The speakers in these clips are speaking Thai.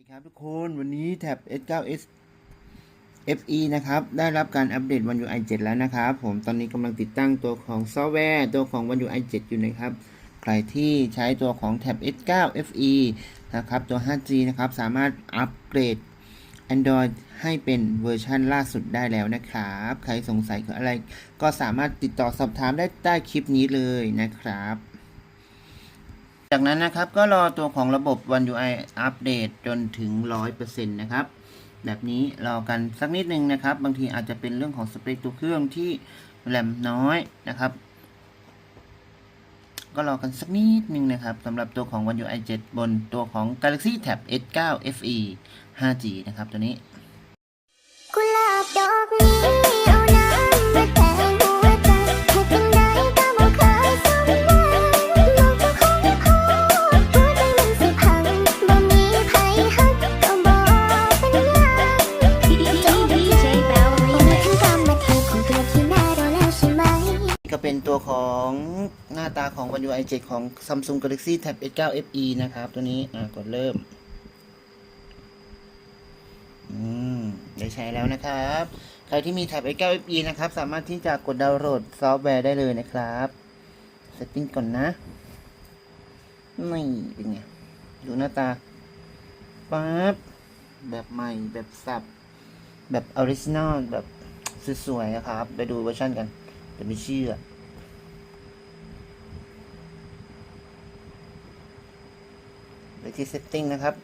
สวัสดีครับทุกคนวันนี้แท็บ S9s FE นะครับได้รับการอัปเดต One UI 7 แล้วนะครับผมตอนนี้กำลังติดตั้งตัวของซอฟต์แวร์ตัวของ One UI 7 อยู่นะครับใครที่ใช้ตัวของแท็บ S9 FE นะครับตัว 5G นะครับสามารถอัปเกรด Android ให้เป็นเวอร์ชันล่าสุดได้แล้วนะครับ ใครสงสัยอะไรก็สามารถติดต่อสอบถามได้ใต้คลิปนี้เลยนะครับ จากนั้นนะครับก็รอตัวของระบบ One UI อัปเดตจนถึง 100%นะครับ แบบนี้รอกันสักนิดนึงนะครับ บางทีอาจจะเป็นเรื่องของสเปคตัวเครื่องที่แรมน้อยนะครับ ก็รอกันสักนิดนึงนะครับสำหรับตัวของ One UI 7 บนตัวของ Galaxy Tab S9 FE 5G นะครับตัวนี้ ก็เป็นตัวของหน้าตาของ One UI 7 ของ Samsung Galaxy Tab S9 FE นะครับ ตัวนี้อ่ากดเริ่ม อืม ได้ใช้แล้วนะครับ ใครที่มี Tab S9 FE นะครับ สามารถที่จะกดดาวน์โหลดซอฟต์แวร์ได้เลยนะครับเซตติ้งก่อนนะ นี่เป็นไง ดูหน้าตาปั๊บแบบใหม่ แบบสับ แบบออริจินอล แบบสวยๆนะครับ ไปดูเวอร์ชันกัน แต่ไม่เชื่อไปที่ setting นะครับ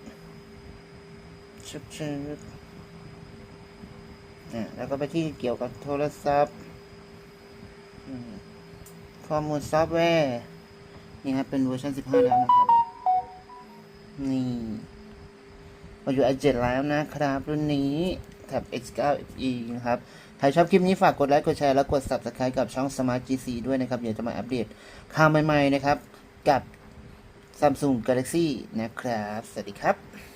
ชึบชึบอะแล้วก็ไปที่เกี่ยวกับโทรศัพท์ข้อมูลซอฟต์แวร์ นี่ครับ เป็นเวอร์ชัน15 แล้วนะครับ นี่มาอยู่ i7 แล้วนะครับ รุ่นนี้ แท็บ X9 FE นะครับใครชอบคลิปนี้ฝากกดไลค์กดแชร์และกด Subscribe กับช่อง Smart GC ด้วยนะครับ เดี๋ยวจะมาอัปเดตข่าวใหม่ๆนะครับ กับ Samsung Galaxy นะครับ สวัสดีครับ